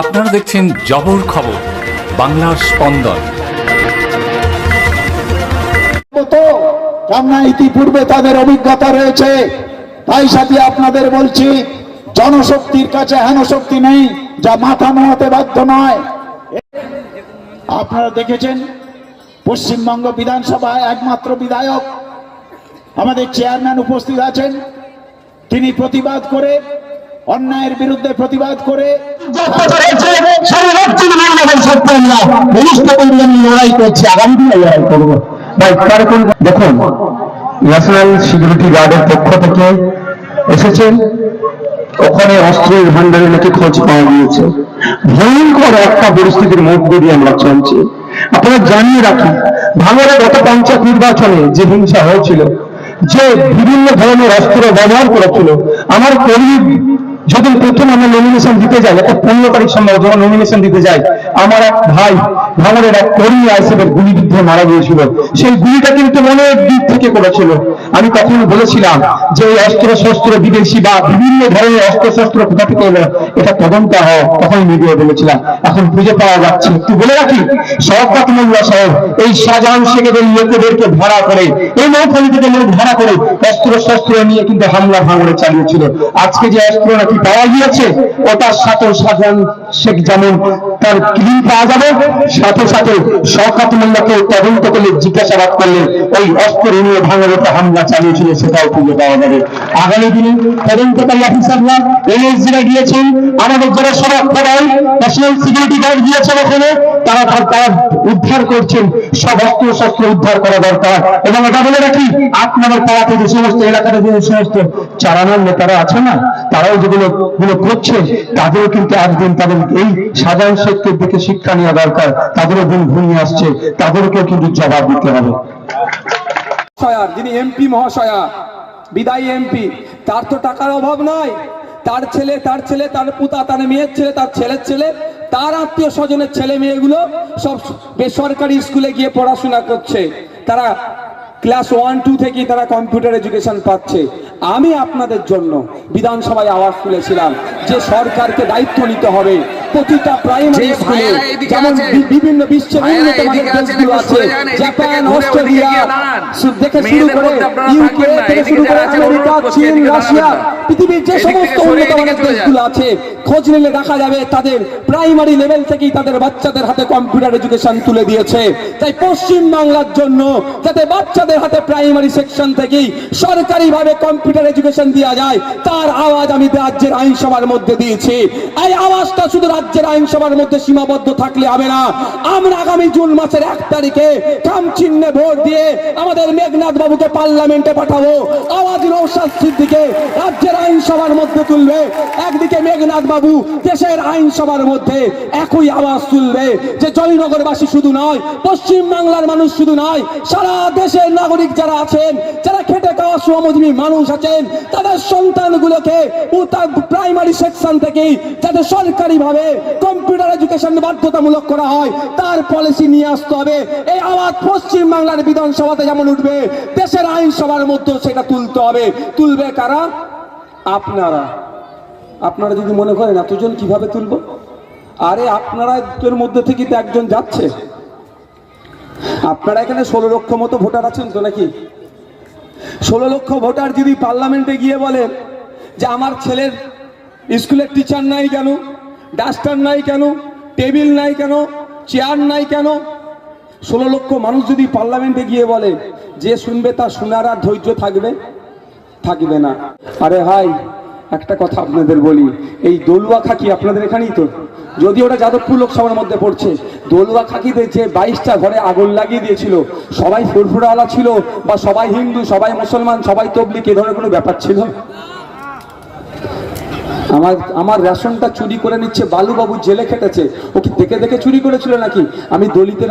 আপনারা দেখছেন জবর খবর, বাংলার স্পন্দন। কেননা ইতিপূর্বে তাদের অভিজ্ঞতা রয়েছে। তাই সাথে আপনাদের বলছি, জনশক্তির কাছে হেন শক্তি নেই, যা মাথা নোয়াতে বাধ্য নয়। আপনারা দেখেছেন, পশ্চিমবঙ্গ বিধানসভায় একমাত্র বিধায়ক আমাদের চেয়ারম্যান উপস্থিত আছেন। তিনি প্রতিবাদ করে অন্যায়ের বিরুদ্ধে প্রতিবাদ করে লড়াই করছে আগামী দিনে লড়াই করব দেখুন ন্যাশনাল সিকিউরিটি গার্ডের পক্ষ থেকে এসেছেন। ওখানে অস্ত্রের ভান্ডারে নাকি খোঁজ পাওয়া গিয়েছে। ভয়ঙ্কর একটা পরিস্থিতির মধ্যে দিয়ে আমরা চলছি। আপনারা জানিয়ে রাখি, ভাঙড়ে গত পঞ্চায়েত নির্বাচনে যে হিংসা হয়েছিল, যে বিভিন্ন ধরনের অস্ত্র ব্যবহার করেছিল, আমার কর্মী যেদিন প্রথম আমরা নমিনেশন দিতে যাই একটা পনেরো তারিখ সম্ভব, যখন নমিনেশন দিতে যাই আমার এক ভাই ভাঙড়ের এক কর্মী আইসিএফের গুলিবিদ্ধ মারা গিয়েছিল। সেই গুলিটা কিন্তু অনেক দিক থেকে করেছিল আমি তখন বলেছিলাম যে এই অস্ত্র শস্ত্র বিদেশি বা বিভিন্ন ধরনের অস্ত্র শস্ত্র কোথা থেকে এটা তদন্ত হয় তখন মিডিয়া বলেছিলাম। এখন খুঁজে পাওয়া যাচ্ছে। একটু বলে রাখি, শওকত মোল্লা সাহেব এই শাহজাহান শেখেদের লোকেদেরকে ভাড়া করে, এই নৌখালি থেকে লোক ভাড়া করে অস্ত্র শস্ত্র নিয়ে কিন্তু হামলা ভাঙড়ে চালিয়েছিল। আজকে যে অস্ত্র নাকি পাওয়া গিয়েছে? ওটার সাথে শাহজাহান শেখ যেমন তার ক্লিন পাওয়া যাবে। সাথে সাথে শওকত মোল্লাকে তদন্ত করলে জিজ্ঞাসাবাদ করলে ওই অস্ত্র নিয়ে ভাঙড়ে হামলা চালিয়েছিল সেটাও খুঁজে পাওয়া যাবে। আগামী দিনে তদন্তকারী অফিসাররা এনএসজিরা গিয়েছেন। আমাদের যারা খোলাই ন্যাশনাল সিকিউরিটি গার্ড গিয়েছেন ওখানে, তারা তার- উদ্ধার করছেন। সব অস্ত্র শস্ত্র উদ্ধার করা দরকার। এবং এটা বলে রাখি, আপনাদের পাড়াতে যে সমস্ত এলাকাতে যে সমস্ত চারানার নেতারা আছে না তারাও যেগুলো গুলো করছে, তাদেরও কিন্তু একদিন তাদের এই সাধারণ শেখদের দিকে শিক্ষা নেওয়া দরকার। তাদেরও দিন ঘুমিয়ে আসছে, তাদেরকেও কিন্তু জবাব দিতে হবে। যিনি এমপি মহাশয়া, বিদায়ী এমপি তার তো টাকার অভাব নাই। তার ছেলে তার ছেলে, তার পুতা, তার মেয়ের ছেলে, তার ছেলের ছেলে, তার আত্মীয় স্বজনের ছেলে মেয়েগুলো সব বেসরকারি স্কুলে গিয়ে পড়াশোনা করছে। তারা ক্লাস ওয়ান টু থেকেই তারা কম্পিউটার এডুকেশন পাচ্ছে। আমি আপনাদের জন্য বিধানসভায় আওয়াজ তুলেছিলাম যে সরকারকে দায়িত্ব নিতে হবে প্রতিটা প্রাইমারি স্কুলে যেমন বিভিন্ন বিশ্বের উন্নত মানের দেশগুলো আছে। থেকে জাপান অস্ট্রেলিয়া থেকে শুরু করে ইউকে থেকে শুরু করে আমেরিকা চীন রাশিয়া। পৃথিবীর যে সমস্ত উন্নত মানের দেশগুলো আছে খোঁজ নিলে দেখা যাবে তাদের প্রাইমারি লেভেল থেকেই তাদের বাচ্চাদের হাতে কম্পিউটার এডুকেশন তুলে দিয়েছে। তাই পশ্চিম বাংলার জন্য যাতে বাচ্চাদের হাতে প্রাইমারি সেকশন থেকেই সরকারিভাবে কম্পিউটার এডুকেশন দেওয়া যায় তার আওয়াজ আমি রাজ্যের আইনসভার মধ্যে দিয়েছি। এই আওয়াজটা শুধু রাজ্যের আইনসভার মধ্যে সীমাবদ্ধ থাকলে হবে না। আমরা আগামী জুন মাসের এক তারিখে কাম চিহ্নে ভোট দিয়ে আমাদের মেঘনাথ বাবুকে পার্লামেন্টে পাঠাবো। আওয়াজ নৌসাদ সিদ্দিকে রাজ্যের আইনসভার মধ্যে তুলবে। একদিকে মেঘনাথ বাবু, দেশের আইনসভার মধ্যে একই আওয়াজ তুলবে যে জয়নগরবাসী শুধু নয়, পশ্চিম বাংলার মানুষ শুধু নয়, সারা দেশের নাগরিক যারা আছেন, যারা খেটে খাওয়া শ্রমজীবী মানুষ আছেন, তাদের সন্তানগুলোকে প্রাইমারি সেকশন থেকেই যাতে সরকারিভাবে কম্পিউটার এডুকেশন বাধ্যতামূলক করা হয়, তার পলিসি নিয়ে আসতে হবে। এই আওয়াজ পশ্চিম বাংলার বিধানসভাতে যেমন উঠবে, দেশের আইনসভার মধ্যেও সেটা তুলতে হবে। তুলবে কারা? আপনারা আপনারা যদি মনে করেন এতজন কীভাবে তুলবো? আরে আপনারা এর মধ্যে থেকে তো একজন যাচ্ছে। আপনারা এখানে ষোলো লক্ষ মতো ভোটার আছেন তো নাকি? ষোলো লক্ষ ভোটার যদি পার্লামেন্টে গিয়ে বলেন যে আমার ছেলের স্কুলের টিচার নাই কেন, ডাস্টার নাই কেন, টেবিল নাই কেন, চেয়ার নাই কেন? ষোলো লক্ষ মানুষ যদি পার্লামেন্টে গিয়ে বলে যে শুনবে তার শোনার আর ধৈর্য থাকবে? থাকবে না। আরে হাই, একটা কথা আপনাদের বলি, এই দলুয়া খাকি আপনাদের এখানেই তো? যদি ওটা যাদবপুর লোকসভার মধ্যে পড়ছে, দলুয়া খাকিতে যে বাইশটা ঘরে আগুন লাগিয়ে দিয়েছিল, সবাই ফুরফুরাওয়ালা ছিল বা সবাই হিন্দু, সবাই মুসলমান, সবাই তবলিক এ ধরনের কোনো ব্যাপার ছিল? আমার আমার রেশনটা চুরি করে নিচ্ছে বালুবাবু, জেলে খেটেছে। ও কি দেখে দেখে চুরি করেছিল নাকি? আমি দলিতের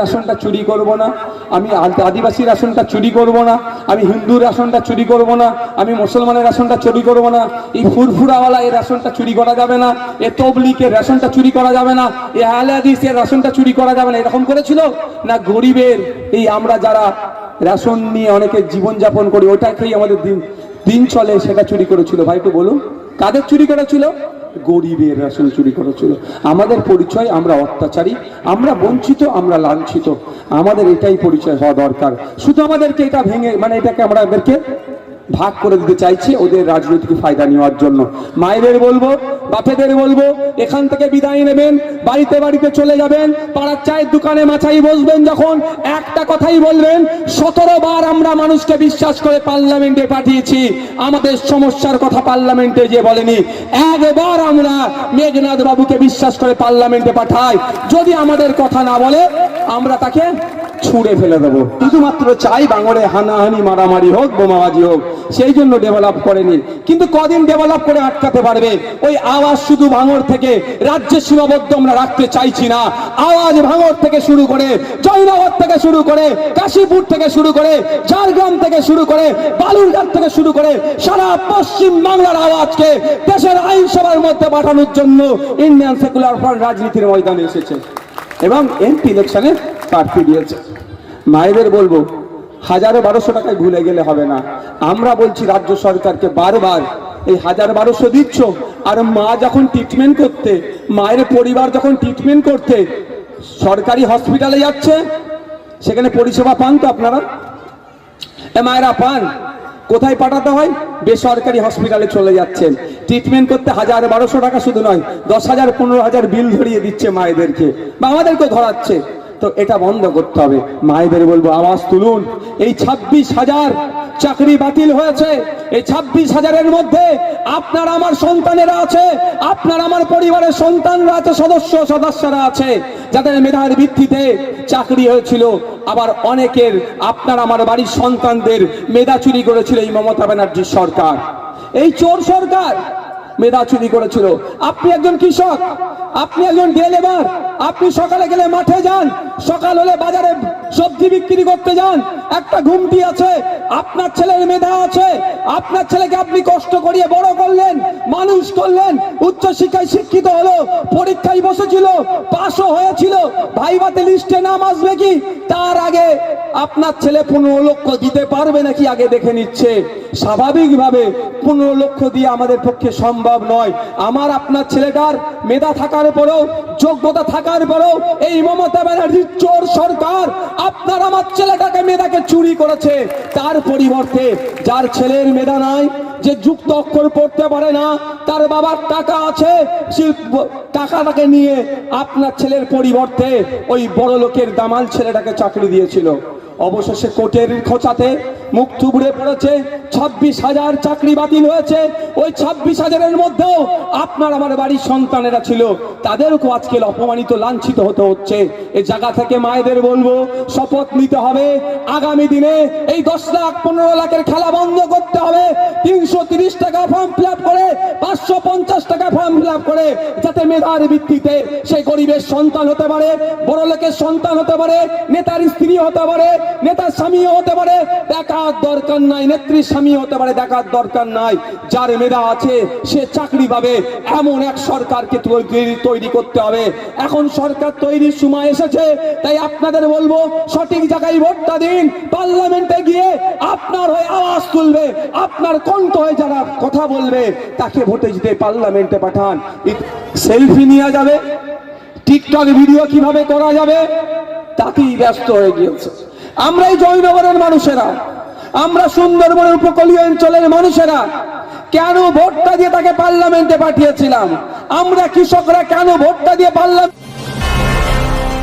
রেশনটা চুরি করব না, আমি আদ- আদিবাসী রেশনটা চুরি করব না, আমি হিন্দু রেশনটা চুরি করব না, আমি মুসলমানের রেশনটা চুরি করব না, এই ফুরফুরাওয়ালা এই রেশনটা চুরি করা যাবে না, এ তবলিকের রেশনটা চুরি করা যাবে না, এ আহলে হাদিসের রেশনটা চুরি করা যাবে না, এরকম করেছিল? না গরিবের? এই আমরা যারা রেশন নিয়ে অনেকে জীবনযাপন করি, ওটাকেই আমাদের দিন দিন চলে সেটা চুরি করেছিল। ভাই একটু বলুন, কাদের চুরি করেছিল? গরিবের রেশন চুরি করেছিল আমাদের পরিচয় আমরা অত্যাচারী, আমরা বঞ্চিত, আমরা লাঞ্ছিত। আমাদের এটাই পরিচয় হওয়া দরকার। শুধু আমাদেরকে এটা ভেঙে মানে এটাকে আমরা এদেরকে ভাগ করে দিতে চাইছি ওদের রাজনৈতিক ফায়দা নেওয়ার জন্য। মায়েদের বলব বাপেদের বলব, এখান থেকে বিদায় নেবেন, বাড়িতে বাড়িতে চলে যাবেন, পাড়ার চায়ের দোকানে মাছাই বসবেন যখন একটা কথাই বলবেন, সতেরো বার আমরা মানুষকে বিশ্বাস করে পার্লামেন্টে পাঠিয়েছি। আমাদের সমস্যার কথা পার্লামেন্টে যে বলেনি, একবার আমরা মেঘনাথ বাবুকে বিশ্বাস করে পার্লামেন্টে পাঠাই। যদি আমাদের কথা না বলে, আমরা তাকে ছুঁড়ে ফেলে দেবো। শুধুমাত্র চাই বাঙরে হানাহানি, মারামারি হোক, বোমাবাজি হোক, সেই জন্য ডেভেলপ করেনি কিন্তু কদিন ডেভেলপ করে আটকাতে পারবে? ওই আওয়াজ শুধু ভাঙর থেকে রাজ্যে সীমাবদ্ধ আমরা রাখতে চাইছি না। আওয়াজ ভাঙর থেকে শুরু করে, জয়নগর থেকে শুরু করে, কাশীপুর থেকে শুরু করে, ঝাড়গ্রাম থেকে শুরু করে, বালুরঘাট থেকে শুরু করে, সারা পশ্চিম বাংলার আওয়াজকে দেশের আইনসভার মধ্যে পাঠানোর জন্য ইন্ডিয়ান সেকুলার ফ্রন্ট রাজনীতির ময়দানে এসেছে। এবং এমপি ইলেকশনে প্রার্থী দিয়েছে। মায়েদের বলব, হাজারো বারোশো টাকায় ভুলে গেলে হবে না। আমরা বলছি রাজ্য সরকারকে বারবার এই হাজার বারোশো দিচ্ছ, আর মা যখন ট্রিটমেন্ট করতে, মায়ের পরিবার যখন ট্রিটমেন্ট করতে, সরকারি হসপিটালে যাচ্ছে, সেখানে পরিষেবা পান তো আপনারা? এ মায়েরা পান, কোথায় পাঠাতে হয়? বেসরকারি হসপিটালে চলে যাচ্ছেন। ট্রিটমেন্ট করতে হাজার বারোশো টাকা শুধু নয়, দশ হাজার, পনেরো হাজার বিল ধরিয়ে দিচ্ছে মায়েদেরকে। বা আমাদেরকে ধরাচ্ছে। তো এটা বন্ধ করতে হবে। মায়েদের বলব, আওয়াজ তুলুন। এই ছাব্বিশ হাজার চাকরি বাতিল হয়েছে। এই ছাব্বিশ হাজারের মধ্যে আপনার আমার সন্তানেরা আছে, আপনার আমার পরিবারের সন্তানরা আছে, সদস্য সদস্যরা আছে, যাদের মেধার ভিত্তিতে চাকরি হয়েছিল। আবার অনেকের আপনার আমার বাড়ির সন্তানদের মেধা চুরি করেছিল এই মমতা ব্যানার্জির সরকার। এই চোর সরকার মেধা চুরি করেছিল। আপনি একজন কৃষক, আপনি একজন ডে আপনি সকালে গেলে মাঠে যান, সকাল হলে বাজারে সবজি বিক্রি করতে যান, একটা ঘুমটি আছে, আপনার ছেলের মেধা আছে, আপনার ছেলেকে আপনি কষ্ট করিয়ে বড় করলেন, মানুষ করলেন উচ্চ শিক্ষায় শিক্ষিত হলো, পরীক্ষায় বসেছিল পাশও হয়েছিল। ভাইবাতে লিস্টে নাম আসবে কি? তার আগে আপনার ছেলে পনেরো লক্ষ দিতে পারবে নাকি আগে দেখে নিচ্ছে। স্বাভাবিকভাবে পনেরো লক্ষ দিয়ে আমাদের পক্ষে সম্ভব নয়। আমার আপনার ছেলেটার মেধা থাকার পরেও, যোগ্যতা থাকার পরেও, এই মমতা ব্যানার্জির চোর সরকার আপনার আমার ছেলেটাকে মেধাকে চুরি করেছে। তার পরিবর্তে যার ছেলের মেধা নাই যে যুক্ত অক্ষর পড়তে পারে না, তার বাবার টাকা আছে, সে টাকাটাকে নিয়ে আপনার ছেলের পরিবর্তে ওই বড় লোকের দামাল ছেলেটাকে চাকরি দিয়েছিল। অবশেষে কোটের খোঁচাতে মুখ থুবড়ে পড়েছে। ছাব্বিশ হাজার চাকরি বাতিল হয়েছে। ওই ছাব্বিশ হাজারের মধ্যেও আপনার আমার বাড়ির সন্তানেরা ছিল। তাদেরকেও আজকে অপমানিত, লাঞ্ছিত হতে হচ্ছে। এই জায়গা থেকে মায়েদের বলব, শপথ নিতে হবে। আগামী দিনে এই দশ লাখ, পনেরো লাখের খেলা বন্ধ করতে হবে। তিনশো তিরিশ টাকা ফর্ম ফিল করে পাঁচশো পঞ্চাশ টাকা ফর্ম ফিল করে যাতে মেধার ভিত্তিতে সেই গরিবের সন্তান হতে পারে, বড় লোকের সন্তান হতে পারে, নেতার স্ত্রী হতে পারে, নেতার স্বামীও হতে পারে, দেখার দরকার নাই, নেত্রীর স্বামী হতে পারে, দেখার দরকার নাই। যার মেধা আছে, সে চাকরি পাবে, এমন এক সরকারকে তৈরি করতে হবে। এখন সরকার তৈরির সময় এসেছে, তাই আপনাদের বলব, সঠিক জায়গায় ভোটটা দিন, পার্লামেন্টে গিয়ে আপনার হয়ে আওয়াজ তুলবে, আপনার কণ্ঠ হয়ে যারা কথা বলবে, তাকে ভোটে জিতে পার্লামেন্টে পাঠান। সেলফি নিয়ে যাবে। টিকটক ভিডিও কীভাবে করা যাবে তাতেই ব্যস্ত হয়ে গিয়েছে। আমরাই জয়নগরের মানুষেরা। আমরা সুন্দরবনের উপকূলীয় অঞ্চলের মানুষেরা। কেন ভোটটা দিয়ে তাকে পার্লামেন্টে পাঠিয়েছিলাম? আমরা কৃষকরা কেন ভোটটা দিয়ে parliament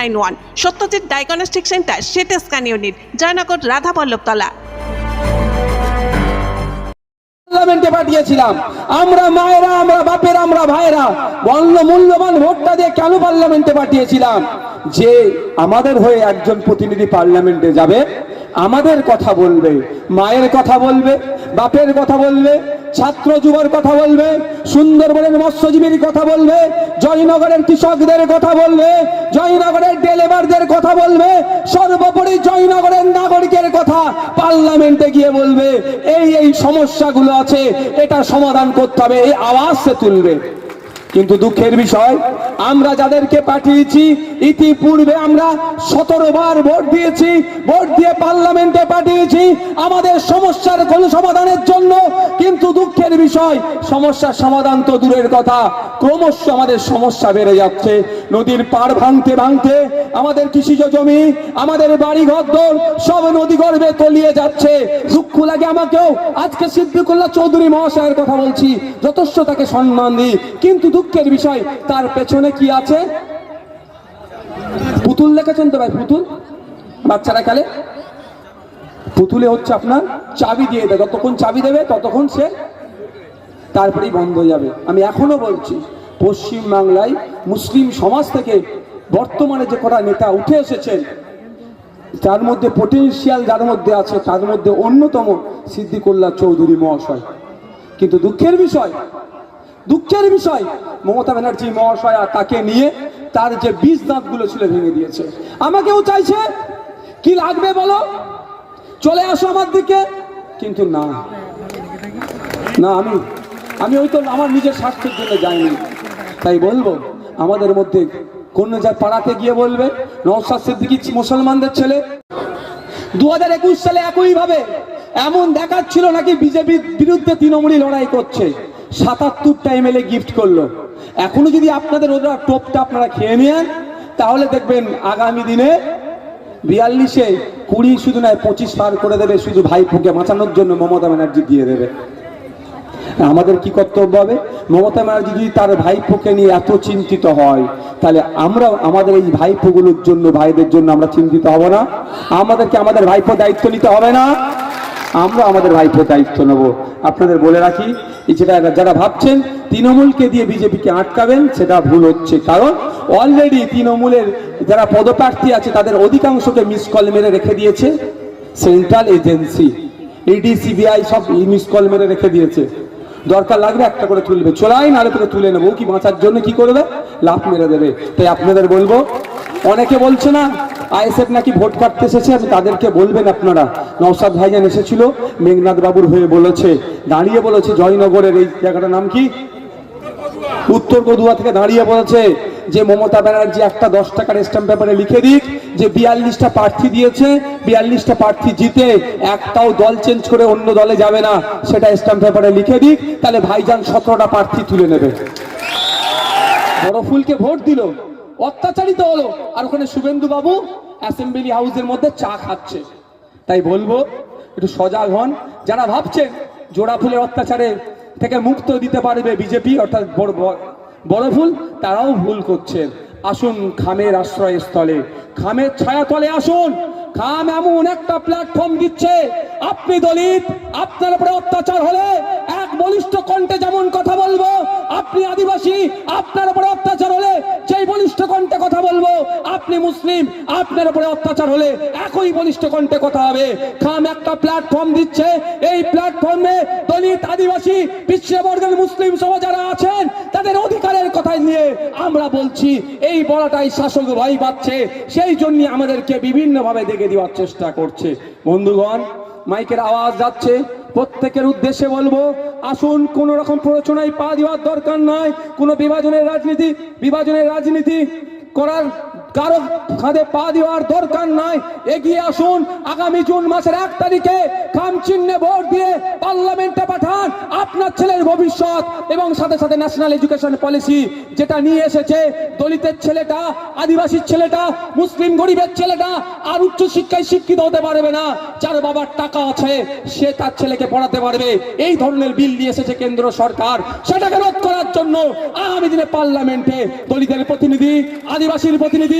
nine one. Satyajit diagnostic centre, CT scan unit, Joynagar Radhapallabtala পার্লামেন্টে পাঠিয়েছিলাম। আমরা মায়েরা, আমরা বাপের, আমরা ভাইরা বন্য মূল্যবান ভোটটা দিয়ে কেন পার্লামেন্টে পাঠিয়েছিলাম? যে আমাদের হয়ে একজন প্রতিনিধি পার্লামেন্টে যাবে, আমাদের কথা বলবে, মায়ের কথা বলবে বাপের কথা বলবে, ছাত্র যুবর কথা বলবে, সুন্দরবনের মৎস্যজীবীর কথা বলবে, জয়নগরের কৃষকদের কথা বলবে, জয়নগরের ডেলিভারদের কথা বলবে, সর্বোপরি জয়নগরের নাগরিকের কথা পার্লামেন্টে গিয়ে বলবে, এই এই সমস্যাগুলো আছে, এটা সমাধান করতে হবে, এই আওয়াজ সে তুলবে। কিন্তু দুঃখের বিষয় আমরা যাদেরকে পাঠিয়েছি, ইতিপূর্বে আমরা সতেরো বার ভোট দিয়েছি, ভোট দিয়ে পার্লামেন্টে পাঠিয়েছি। আমাদের সমস্যার কোন সমাধানের জন্য কিন্তু দুঃখের বিষয়, সমস্যার সমাধান তো দূরের কথা। ক্রমশ আমাদের সমস্যা বেড়ে যাচ্ছে। নদীর পাড় ভাঙতে ভাঙতে আমাদের কৃষিজ জমি, আমাদের বাড়ি ঘর সব নদী গর্ভে তলিয়ে যাচ্ছে। দুঃখ লাগে আমাকেও। আজকে সিদ্দিকুল্লাহ চৌধুরী মহাশয়ের কথা বলছি, যথেষ্ট তাকে সম্মান দিই। কিন্তু দুঃখের বিষয়, তার পেছনে কি আছে? পুতুল দেখেছেন তো ভাই, পুতুল? বাচ্চারা খেলে। পুতুলে হচ্ছে আপনার চাবি দিয়ে দেবে যতক্ষণ চাবি দেবে, ততক্ষণ সে তারপরেই বন্ধ হয়ে যাবে। আমি এখনও বলছি, পশ্চিম বাংলায় মুসলিম সমাজ থেকে বর্তমানে যে কটা নেতা উঠে এসেছেন, তার মধ্যে পটেনশিয়াল যার মধ্যে আছে, তার মধ্যে অন্যতম সিদ্দিকুল্লাহ চৌধুরী মহাশয়। কিন্তু দুঃখের বিষয় দুঃখের বিষয়, মমতা ব্যানার্জি মহাশয়া তাকে নিয়ে তার যে বীজ দাঁতগুলো ছিল ভেঙে দিয়েছে। আমাকেও চাইছে, কি লাগবে বলো? চলে আসো আমার দিকে। কিন্তু না। না, আমি আমি ওই তো আমার নিজের স্বার্থের জন্য যাইনি। তাই বলব, আমাদের মধ্যে কোন যা পাড়াতে গিয়ে বলবে, নওশাদ সিদ্দিকি মুসলমানদের ছেলে। দু হাজার একুশ সালে একইভাবে এমন দেখাচ্ছিল নাকি বিজেপির বিরুদ্ধে তৃণমূলী লড়াই করছে। সাতাত্তরটা এমএলএ গিফট করল। এখনও যদি আপনাদের ওরা টোপটা আপনারা খেয়ে নেন, তাহলে দেখবেন আগামী দিনে বিয়াল্লিশে কুড়ি শুধু নয়, পঁচিশ পার করে দেবে শুধু ভাইপোকে বাঁচানোর জন্য মমতা ব্যানার্জি দিয়ে দেবে। আমাদের কি কর্তব্য হবে? মমতা ব্যানার্জি যদি তার ভাইপোকে নিয়ে এত চিন্তিত হয়, তাহলে আমরা আমাদের এই ভাইপোগুলোর জন্য, ভাইদের জন্য আমরা চিন্তিত হব না। আমাদেরকে আমাদের ভাইপো দায়িত্ব নিতে হবে না। আমরা আমাদের ভাইপো দায়িত্ব নেব। আপনাদের বলে রাখি যেটা যারা ভাবছেন, তৃণমূলকে দিয়ে বিজেপিকে আটকাবেন, সেটা ভুল হচ্ছে। কারণ অলরেডি তৃণমূলের যারা পদপ্রার্থী আছে, তাদের অধিকাংশকে মিস কল মেরে রেখে দিয়েছে। সেন্ট্রাল এজেন্সি ইডি সিবিআই সব মিস কল মেরে রেখে দিয়েছে। দরকার লাগবে একটা করে তুলবে। চোলাই নালে করে তুলে নেব। কি বাঁচার জন্য কি করবে? লাভ মেরে দেবে। তাই আপনাদের বলব, অনেকে বলছে না আইএসএফ নাকি ভোট কাটতে এসেছে? আমি তাদেরকে বলবেন আপনারা। নওসাদ ভাইজান এসেছিল মেঘনাথ বাবুর হয়ে বলেছে, দাঁড়িয়ে বলেছে, জয়নগরের এই জায়গাটার নাম কি? উত্তর কদুয়া থেকে দাঁড়িয়ে বলেছে যে মমতা ব্যানার্জি একটা দশ টাকার স্ট্যাম্প পেপারে লিখে দিক, যে বিয়াল্লিশটা প্রার্থী দিয়েছে, বিয়াল্লিশটা প্রার্থী জিতে একটাও দল চেঞ্জ করে অন্য দলে যাবে না, সেটা স্ট্যাম্প পেপারে লিখে দিক, তাহলে ভাইজান সতেরোটা প্রার্থী তুলে নেবে। বড় ফুলকে ভোট দিল। অত্যাচারিত হলো। আর ওখানে শুভেন্দু বাবু অ্যাসেম্বলি হাউসের মধ্যে চা খাচ্ছে। তাই বলব, একটু সজাগ হন। যারা ভাবছেন জোড়া ফুলের অত্যাচারে থেকে মুক্ত দিতে পারবে বিজেপি অর্থাৎ বড় বড়- ফুল, তারাও ভুল করছেন। আসুন খামের আশ্রয়স্থলে। খামের ছায়াতলে আসুন। খাম এমন একটা প্ল্যাটফর্ম দিচ্ছে, আপনি দলিত, আপনার উপরে অত্যাচার হলে এক বলিষ্ঠ কণ্ঠে যেমন কথা বলব আপনি আদিবাসী, আপনার উপরে অত্যাচার হলে সেই বলিষ্ঠ কণ্ঠে কথা বলব, আপনি মুসলিম, আপনার উপরে অত্যাচার হলে একই বলিষ্ঠ কণ্ঠে কথা হবে। খাম একটা প্ল্যাটফর্ম দিচ্ছে, এই প্ল্যাটফর্মে দলিত আদিবাসী পিছিয়ে বর্গের মুসলিম সমাজ যারা আছেন, তাদের অধিকারের কথা নিয়ে আমরা বলছি। এই বলাটাই শাসক ভয় পাচ্ছে, সেই জন্য আমাদেরকে বিভিন্নভাবে দেখে দেওয়ার চেষ্টা করছে। বন্ধুগণ, মাইকের আওয়াজ যাচ্ছে। প্রত্যেকের উদ্দেশ্যে বলব, আসুন, কোন রকম প্ররোচনায় পা দেওয়ার দরকার নয় কোনো বিভাজনের রাজনীতি বিভাজনের রাজনীতি করার কারও খাদে পা দেওয়ার দরকার নাই। এগিয়ে আসুন, আগামী জুন মাসের এক তারিখে খাম চিহ্নে ভোট দিয়ে পার্লামেন্টে পাঠান আপনার ছেলের ভবিষ্যৎ এবং সাথে সাথে ন্যাশনাল এডুকেশন পলিসি যেটা নিয়ে এসেছে। দলিতের ছেলেটা আদিবাসীর ছেলেটা, মুসলিম গরিবের ছেলেটা আর উচ্চ শিক্ষায় শিক্ষিত হতে পারবে না। যার বাবার টাকা আছে, সে তার ছেলেকে পড়াতে পারবে। এই ধরনের বিল নিয়ে এসেছে কেন্দ্র সরকার। সেটাকে রোধ করার জন্য আগামী দিনে পার্লামেন্টে দলিতের প্রতিনিধি, আদিবাসীর প্রতিনিধি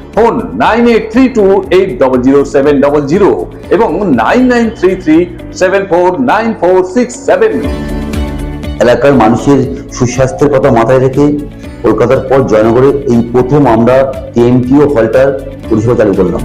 phone nine eight three two eight double zero seven double zero এবং nine nine three three seven four nine four six seven. এলাকার মানুষের সুস্বাস্থ্যের কথা মাথায় রেখে কলকাতার পর জয়নগরে এই প্রথম আমরা টিএমটিও হলটার পরিষেবা চালু করলাম।